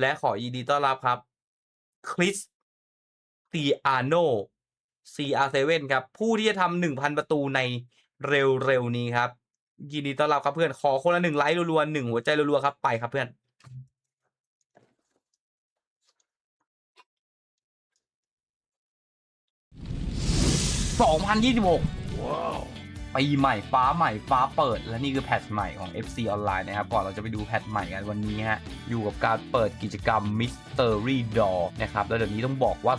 และขอยินดีต้อนรับครับคริสตีอาโน CR7 ครับ ผู้ที่จะทำหนึ่งพันประตูในเร็วๆนี้ครับ ยินดีต้อนรับครับเพื่อน ขอคนละหนึ่งไลค์รัวๆหนึ่งหัวใจรัวๆครับไปครับเพื่อน2026 ปีใหม่ฟ้าใหม่ฟ้าเปิด และนี่คือแพทใหม่ของ FC ออนไลน์นะครับก่อนเราจะไปดูแพทใหม่กันวันนี้ฮะอยู่กับการเปิดกิจกรรม Mystery Door นะครับแล้วเดี๋ยวนี้ต้องบอกว่า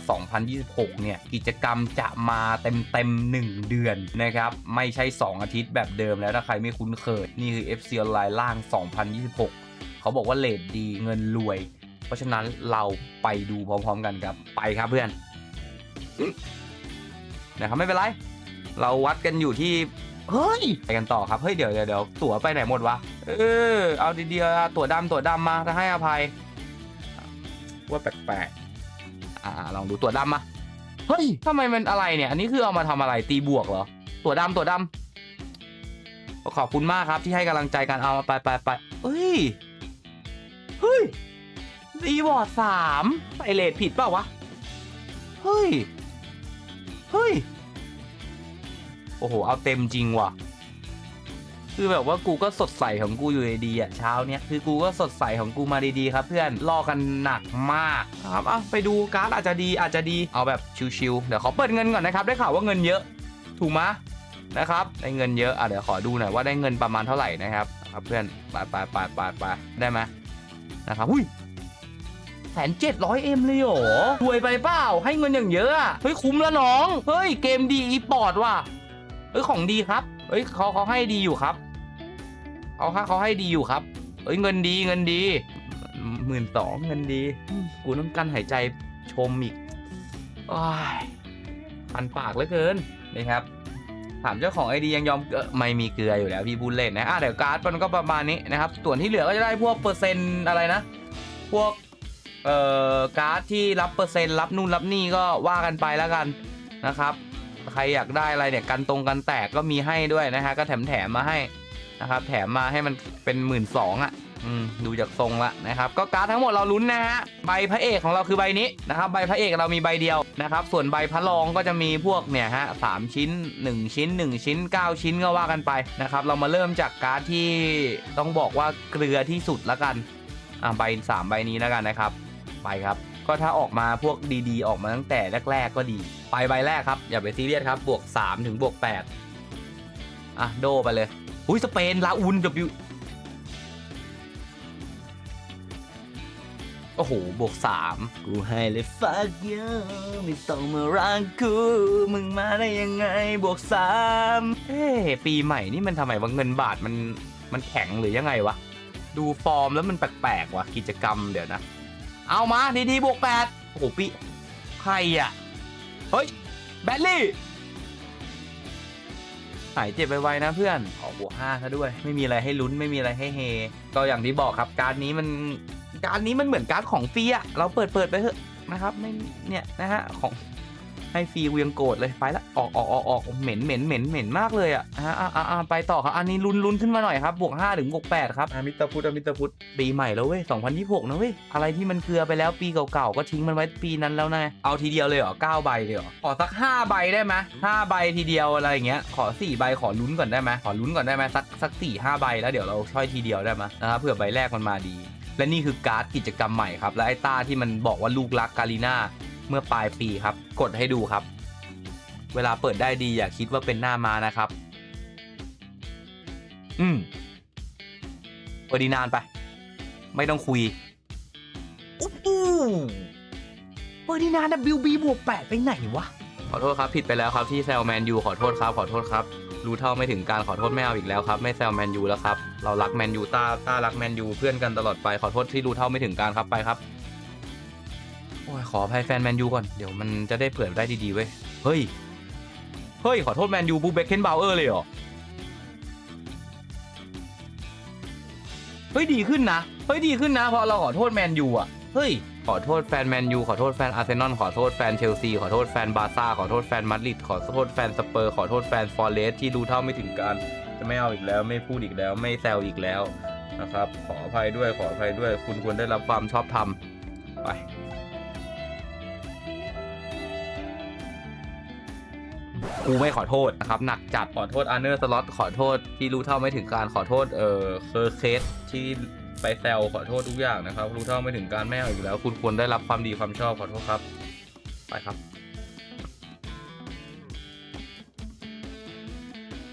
2026 เนี่ย กิจกรรมจะมาเต็มๆ1เดือนนะครับไม่ใช่ 2 อาทิตย์แบบเดิมแล้วถ้าใครไม่คุ้นเคย นี่คือ FC ออนไลน์ล่าง 2026 เขาบอกว่าเลทดีเงินรวย เพราะฉะนั้นเราไปดูพร้อมๆกันครับไปครับเพื่อนนะครับไม่เป็นไรเราวัดกันอยู่ที่ เฮ้ยไปกันต่อครับเฮ้ยเดี๋ยวเดี๋ยวเดี๋ยวตั๋วไปไหนหมดวะเออเอาดีๆเอาตั๋วดำตั๋วดำมาถ้าให้อภัย ว่าแปลกๆอ่าลองดูตั๋วดำมาเฮ้ยทำไมมันอะไรเนี่ย อันนี้คือเอามาทำอะไรตีบวกเหรอ ตั๋วดำตั๋วดำขอบคุณมากครับที่ให้กำลังใจกันเอามาไปไปไปเฮ้ยเฮ้ยรีวอร์ดสามใส่เลทผิดเปล่าวะ เฮ้ย เฮ้ย โอ้โห เอาเต็มจริงว่ะ คือแบบว่ากูก็สดใสของกูอยู่ดีๆอะเช้าเนี้ยคือกูก็สดใสของกูมาดีๆครับ เพื่อนรอกันหนักมากครับอะไปดูการ์ดอาจจะดีอาจจะดีเอาแบบชิวๆเดี๋ยวขอเปิดเงินก่อนนะครับ ได้ข่าวว่าเงินเยอะ ถูกไหมนะครับได้เงินเยอะอะเดี๋ยวขอดูหน่อยว่าได้เงินประมาณเท่าไหร่นะครับครับเพื่อนไปไปไปไปไปได้ไหมนะครับอุ้ยแสนเจ็ดร้อยเอ็มเลยเหรอรวยไปเปล่า ให้เงินอย่างเยอะอะเฮ้ย คุ้มแล้วน้อง เฮ้ย เกมดีอีปอร์ดว่ะ อ้ยของดีครับเอ้ยเขาเขาให้ดีอยู่ครับเขาค่าเขาให้ดีอยู่ครับเอ้ยเงินดีเงินดีหมื่นสองเงินดี กูต้องกั้นหายใจชมอีกอ้ายพันปากเหลือเกินนี่ครับ ถามเจ้าของไอดียังยอมเกอไม่มีเกลืออยู่แล้วพี่บุญเล่นนะอะเดี๋ยวการ์ดมันก็ประมาณนี้นะครับ ส่วนที่เหลือก็จะได้พวกเปอร์เซ็นต์อะไรนะ พวกเอ่อการ์ดที่รับเปอร์เซ็นต์รับนู่นรับนี่ก็ว่ากันไปแล้วกันนะครับ รอยากได้อะไรเนี่ยกันตรงกันแตกก็มีให้ด้วยนะฮะก็แถมแถมมาให้นะครับ แถมมาให้มันเป็นหมื่นสองอะดูจากทรงละนะครับ ก็การ์ดทั้งหมดเราลุ้นนะฮะใบพระเอกของเราคือใบนี้นะครับใบพระเอกเรามีใบเดียวนะครับ ส่วนใบพระรองก็จะมีพวกเนี่ยฮะสามชิ้น 1 ชิ้น 1 ชิ้น 9 ชิ้นก็ว่ากันไปนะครับ เรามาเริ่มจากการ์ดที่ต้องบอกว่าเกลือที่สุดละกันอะใบสามใบนี้แล้วกันนะครับ ไปครับ ก็ถ้าออกมาพวกดีๆ ออกมาตั้งแต่แรก ๆ ก็ดี ไปใบแรกครับ อย่าไปซีเรียสครับบวก 3 ถึงบวก 8 อะ โดไปเลย อุ้ยสเปนลาอุน W โอ้โห บวก3กูให้เลยฟักเยอะไม่ต้องมารักกู มึงมาได้ยังไง บวก3เอ้ปีใหม่นี่มันทำไมว่าเงินบาทมัน มันแข็งหรือยังไงวะ ดูฟอร์มแล้วมันแปลกๆว่ะ กิจกรรมเดี๋ยวนะ เอามาดีดีบวกแปดโอ้โหปีใครอะ เฮ้ย แบลลี่หายเจ็บไวๆนะเพื่อนขอบวกห้าซะด้วย ไม่มีอะไรให้ลุ้นไม่มีอะไรให้เฮ ก็อย่างที่บอกครับการนี้มันการนี้มันเหมือนการของฟรีอะเราเปิดเปิดไปเถอะนะครับไม่เนี่ยนะฮะของ ให้ฟรีกูยังโกรธเลยไปละออกออกออกออกเหม็นเหม็นเหม็นเหม็นมากเลยอะอะอะอะอะไปต่อครับอันนี้ลุ้นลุ้นขึ้นมาหน่อยครับบวกห้าถึงบวกแปดครับอามิตรพุทธอามิตรพุทธปีใหม่แล้วเว้ย2026นะเว้ยอะไรที่มันเกลือไปแล้วปีเก่าๆก็ทิ้งมันไว้ปีนั้นแล้วนะเอาทีเดียวเลยเหรอเก้าใบเลยเหรอขอสักห้าใบได้ไหมห้าใบทีเดียวอะไรอย่างเงี้ยขอสี่ใบขอลุ้นก่อนได้ไหมขอลุ้นก่อนได้ไหมสักสักสี่ห้าใบแล้วเดี๋ยวเราช่อยทีเดียวได้ไหมนะครับเผื่อใบแรกมันมาดีและนี่คือการ์ดกิจกรรมใหม่ครับ และไอ้ต้าที่มันบอกว่าลูกรักกาลีนา เมื่อปลายปีครับ กดให้ดูครับ เวลาเปิดได้ดีอย่าคิดว่าเป็นหน้ามานะครับ อืมเปิดดีนานไป ไม่ต้องคุยอู้หูเปิดดีนาน WB บวกแปดไปไหนวะ ขอโทษครับ ผิดไปแล้วครับที่แซลแมนยูขอโทษครับ ขอโทษครับ รู้เท่าไม่ถึงการขอโทษไม่เอาอีกแล้วครับ ไม่แซลแมนยูแล้วครับ เรารักแมนยูต้าต้ารักแมนยูเพื่อนกันตลอดไปขอโทษที่รู้เท่าไม่ถึงการครับไปครับ อ้ยขออภัยแฟนแมนยูก่อน เดี๋ยวมันจะได้เปิดได้ดีๆเว้ย เฮ้ย เฮ้ย ขอโทษแมนยูบูเบคเคนบาวเออร์เลยเหรอ เฮ้ย ดีขึ้นนะ เฮ้ย ดีขึ้นนะ เพราะเราขอโทษแมนยูอะ เฮ้ย ขอโทษแฟนแมนยูขอโทษแฟนอาร์เซนอลขอโทษแฟนเชลซีขอโทษแฟนบาร์ซ่าขอโทษแฟนมาดริดขอโทษแฟนสเปอร์ขอโทษแฟนฟอร์เรสที่รู้เท่าไม่ถึงการจะไม่เอาอีกแล้วไม่พูดอีกแล้วไม่แซวอีกแล้วนะครับ ขออภัยด้วยขออภัยด้วย คุณควรได้รับความชอบธรรมไป กูไม่ขอโทษนะครับหนักจัดขอโทษอาร์เนอร์สล็อตขอโทษที่รู้เท่าไม่ถึงการขอโทษเออเคอร์เคสที่ไปแซวขอโทษทุกอย่างนะครับ รู้เท่าไม่ถึงการไม่เอาอีกแล้ว คุณควรได้รับความดีความชอบขอโทษครับ ไปครับ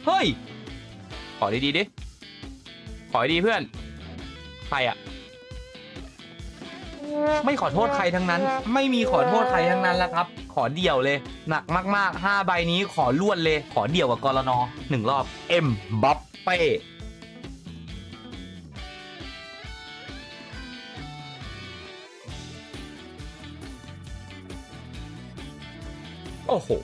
เฮ้ย ขอดีๆดิ ขอดีเพื่อน ใครอะ ไม่ขอโทษใครทั้งนั้น ไม่มีขอโทษใครทั้งนั้นแล้วครับ ขอเดี่ยวเลย หนักมากๆ 5 ใบนี้ขอลวดเลย ขอเดี่ยวกับกรนอหนึ่งรอบเอ็มบัฟเป้โอ้โห้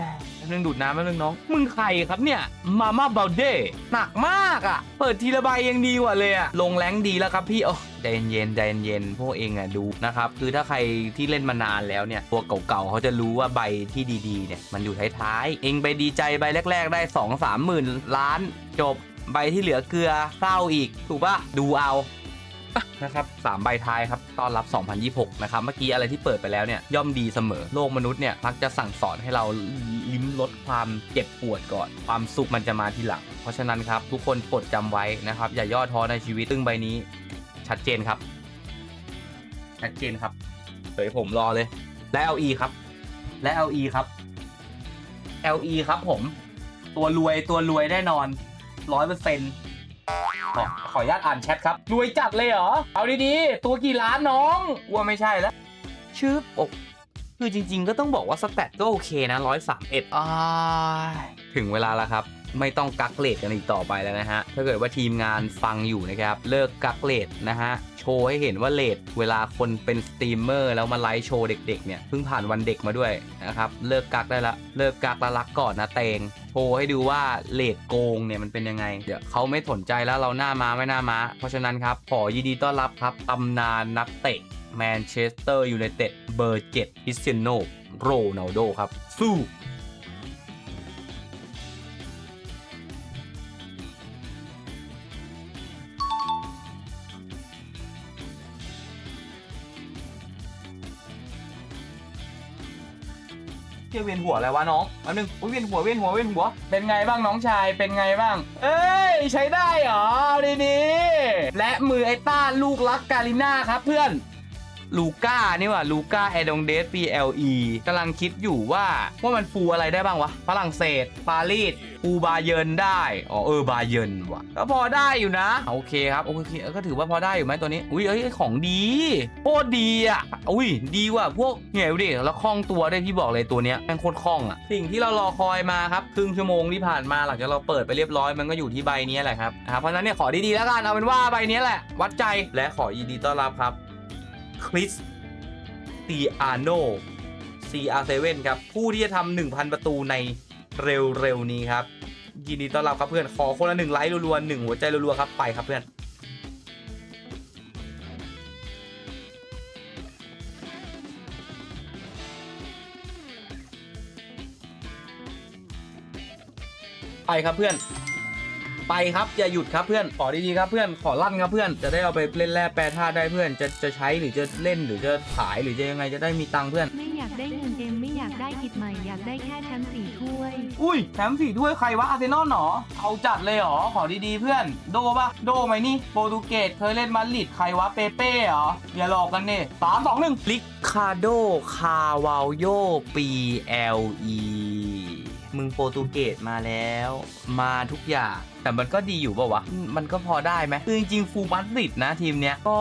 ยแป๊บนึงดูดน้ำแป๊บนึงน้อง มึงใครครับเนี่ย มาม่าเบลเด้หนักมากอะ่ะ เปิดทีละใบยังดีกว่าเลยอะ่ะ ลงแรงดีแล้วครับพี่โอ้ ใจเย็นใจเย็นพวกเองอะดูนะครับคือถ้าใครที่เล่นมานานแล้วเนี่ยตัวเก่าๆเขาจะรู้ว่าใบที่ดีๆเนี่ยมันอยู่ท้ายๆเองไปดีใจใบแรก ๆ ได้ 2 3หมื่นล้านจบใบที่เหลือเกลือเศร้าอีก ถูกปะดูเอานะครับสามใบท้ายครับต้อนรับ 2026 นะครับ เมื่อกี้อะไรที่เปิดไปแล้วเนี่ย ย่อมดีเสมอ โลกมนุษย์เนี่ยมักจะสั่งสอนให้เราลิ้มรสความเจ็บปวดก่อน ความสุขมันจะมาทีหลัง เพราะฉะนั้นครับ ทุกคนโปรดจำไว้นะครับ อย่าย่อท้อในชีวิตซึ่งใบนี้ ชัดเจนครับ ชัดเจนครับเดี๋ยวผมรอเลย และ LE ครับ และ LE ครับ LE ครับผม ตัวรวยตัวรวยแน่นอนร้อยเปอร์เซ็นต์ขอขออนุญาตอ่านแชทครับ รวยจัดเลยเหรอ เอาดีๆ ตัวกี่ล้านน้องว่าไม่ใช่แล้ว ชื่บอกคือจริงๆ ก็ต้องบอกว่าสแตทก็โอเคนะร้อยสามเอ็ดถึงเวลาแล้วครับ ไม่ต้องกักเลทกันอีกต่อไปแล้วนะฮะถ้าเกิดว่าทีมงานฟังอยู่นะครับเลิกกักเลทนะฮะโชว์ให้เห็นว่าเลทเวลาคนเป็นสตรีมเมอร์แล้วมาไลฟ์โชว์เด็กๆเนี่ยเพิ่งผ่านวันเด็กมาด้วยนะครับเลิกกักได้ละเลิกกักละรักก่อนนะเตงโชว์ให้ดูว่าเลทโกงเนี่ยมันเป็นยังไงเดี๋ยวเขาไม่สนใจแล้วเราหน้ามาไม่หน้ามาเพราะฉะนั้นครับขอยินดีต้อนรับครับตำนานนักเตะแมนเชสเตอร์ยูไนเต็ดเบอร์7คริสเตียโนโรนัลโดครับสู้ ยเวียนหัวอะไรวะน้องมาหนึ่งอุ๊ยเวียนหัวเวียนหัวเวียนหัว เป็นไงบ้างน้องชายเป็นไงบ้าง เอ้ยใช้ได้เหรอดีดีและมือไอ้ต้าลูกรักกาลิน่าครับเพื่อน ลูก้านี่ว่ะลูก้าแอดงเดส PLE กำลังคิดอยู่ว่าว่ามันฟูอะไรได้บ้างวะฝรั่งเศส ปารีสฟูบาเยินได้ อ๋อเออบาเยินว่ะ ก็พอได้อยู่นะ โอเคครับ โอเค ก็ถือว่าพอได้อยู่ไหมตัวนี้ อุ้ยเอ้ยของดีโคตรดีอะ อุ้ยดีกว่าพวกเหนี่ยดูดิแล้วคล่องตัวได้พี่บอกเลยตัวเนี้ยแม่งโคตรคล่องอะ สิ่งที่เรารอคอยมาครับครึ่งชั่วโมงที่ผ่านมาหลังจากเราเปิดไปเรียบร้อยมันก็อยู่ที่ใบนี้แหละครับนะครับเพราะฉะนั้นเนี่ยขอดีๆแล้วกันเอาเป็นว่าใบนี้แหละ วัดใจและขอยินดีต้อนรับครับ คริสตีอาโน CR7 ครับ ผู้ที่จะทำ1,000 ประตูในเร็วๆนี้ครับ ยินดีต้อนรับครับเพื่อน ขอคนละหนึ่งไลค์รัวๆหนึ่งหัวใจรัวๆครับ ไปครับเพื่อน ไปครับเพื่อน ไปครับอย่าหยุดครับเพื่อนขอดีๆครับเพื่อนขอลั่นครับเพื่อนจะได้เอาไปเล่นแร่แปรธาตุได้เพื่อนจะจะใช้หรือจะเล่นหรือจะขายหรือจะยังไงจะได้มีตังค์เพื่อน ไม่อยากได้เงินเอ็มไม่อยากได้กิจใหม่อยากได้แค่แชมป์สี่ถ้วย อุ้ยแถมสี่ถ้วยใครวะอาร์เซนอลหรอเอาจัดเลยเหรอขอดีๆเพื่อน โดปะโดไหมนี่โปรตุเกสเคยเล่นมาดริดใครวะเปเป้เหรออย่าหลอกกันเนี่ยสามสองหนึ่งลิคาโดคาวาลโยปีเอลี มึงโปรตุเกสมาแล้ว มาทุกอย่าง แต่มันก็ดีอยู่ป่าวะ มันก็พอได้ไหมคือจริงๆฟูลมาดริดนะทีมเนี้ยก็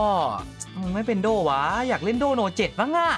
มึงไม่เป็นโดวะ อยากเล่นโดโนเจ็ดบ้างอะ